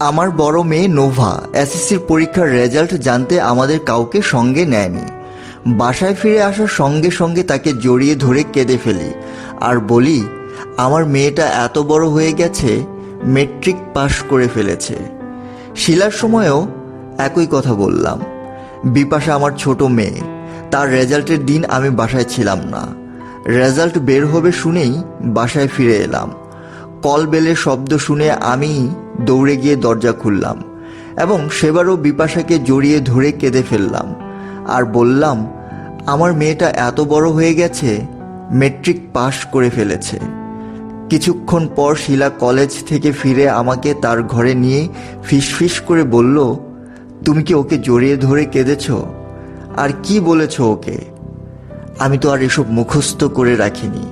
আমার বড় মেয়ে নোভা এসএসসির পরীক্ষার রেজাল্ট জানতে আমাদের কাউকে সঙ্গে নেয়নি। বাসায় ফিরে আসার সঙ্গে সঙ্গে তাকে জড়িয়ে ধরে কেঁদে ফেলি আর বলি, আমার মেয়েটা এত বড় হয়ে গেছে মেট্রিক পাশ করে ফেলেছে। শিলার সময়েও একই কথা বললাম। বিপাশা আমার ছোট মেয়ে, তার রেজাল্টের দিন আমি বাসায় ছিলাম না। রেজাল্ট বের হবে শুনেই বাসায় ফিরে এলাম। কল বেলের শব্দ শুনে আমি দৌড়ে গিয়ে দরজা খুললাম এবং সেবারও বিপাশাকে জড়িয়ে ধরে কেঁদে ফেললাম। আর বললাম, আমার মেয়েটা এত বড় হয়ে গেছে, মেট্রিক পাশ করে ফেলেছে। কিছুক্ষণ পর শিলা কলেজ থেকে ফিরে আমাকে তার ঘরে নিয়ে ফিসফিস করে বলল, তুমি কি ওকে জড়িয়ে ধরে কেঁদেছ? আর কি বলেছ ওকে? আমি তো আর এসব মুখস্থ করে রাখিনি।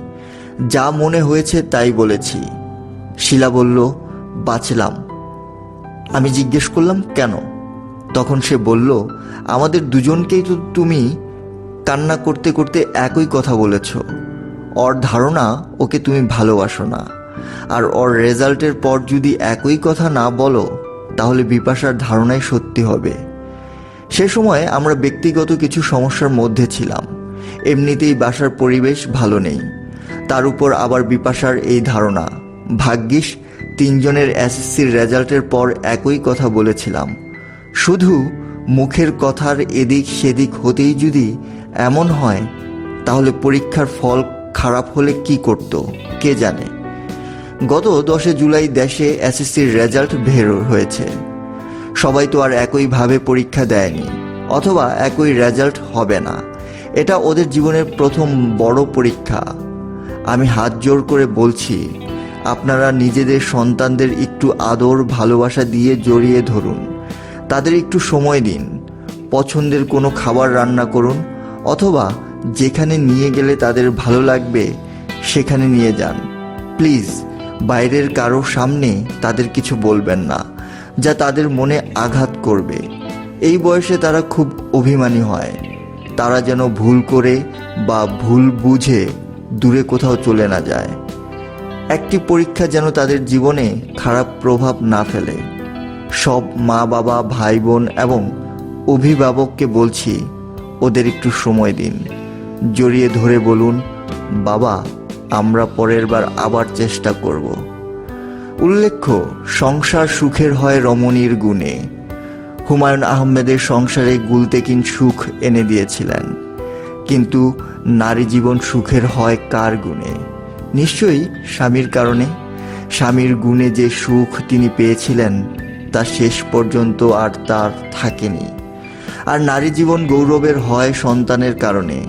যা মনে হয়েছে তাই বলেছি। শিলা বলল বাঁচলাম। আমি জিজ্ঞেস করলাম, কেন? তখন সে বলল, আমাদের দুজনকেই তো তুমি কান্না করতে করতে একই কথা বলেছ। ওর ধারণা ওকে তুমি ভালোবাসো না। আর ওর রেজাল্টের পর যদি একই কথা না বলো, তাহলে বিপাশার ধারণাই সত্যি হবে। সে সময় আমরা ব্যক্তিগত কিছু সমস্যার মধ্যে ছিলাম। এমনিতেই বাসার পরিবেশ ভালো নেই। তার উপর আবার বিপাশার এই ধারণা, ভাগ্যিস তিনজনের এসএসসির রেজাল্টের পর একই কথা বলেছিলাম। শুধু মুখের কথার এদিক সেদিক হতেই যদি এমন হয়, তাহলে পরীক্ষার ফল খারাপ হলে কি করত, কে জানে? গত দশে জুলাই দেশে এসএসসির রেজাল্ট বের হয়েছে। সবাই তো আর একইভাবে পরীক্ষা দেয়নি, অথবা একই রেজাল্ট হবে না। এটা ওদের জীবনের প্রথম বড় পরীক্ষা। আমি হাত জোর করে বলছি আপনারা নিজেদের সন্তানদের একটু আদর, ভালোবাসা দিয়ে জড়িয়ে ধরুন। তাদের একটু সময় দিন। পছন্দের কোনো খাবার রান্না করুন, অথবা যেখানে নিয়ে গেলে তাদের ভালো লাগবে, সেখানে নিয়ে যান। প্লিজ, বাইরের কারও সামনে তাদের কিছু বলবেন না, যা তাদের মনে আঘাত করবে। এই বয়সে তারা খুব অভিমানী হয়। তারা যেন ভুল করে বা ভুল বুঝে দূরে কোথাও চলে না যায়। একটি পরীক্ষা যেন তাদের জীবনে খারাপ প্রভাব না ফেলে। সব মা বাবা, ভাই বোন এবং অভিভাবককে বলছি, ওদের একটু সময় দিন। জড়িয়ে ধরে বলুন, বাবা, আমরা পরের বার আবার চেষ্টা করব। উল্লেখ্য, সংসার সুখের হয় রমণীর গুণে। হুমায়ুন আহমেদের সংসারে গুলতেকিন সুখ এনে দিয়েছিলেন। কিন্তু নারী জীবন সুখের হয় কার গুণে? নিশ্চয়ই স্বামীর কারণে। স্বামীর গুণে যে সুখ তিনি পেয়েছিলেন, তা শেষ পর্যন্ত আর তার থাকেনি। আর নারী জীবন গৌরবের হয় সন্তানের কারণে।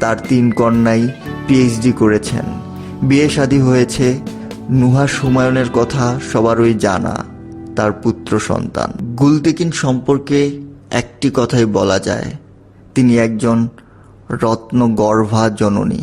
তার তিন কন্যাই পিএইচডি করেছেন। বিয়ে শাদী হয়েছে। নুহা সুমায়নের কথা সবারই জানা, তার পুত্র সন্তান। গুলতেকিন সম্পর্কে একটি কথাই বলা যায়, তিনি একজন রত্ন গর্ভা জননী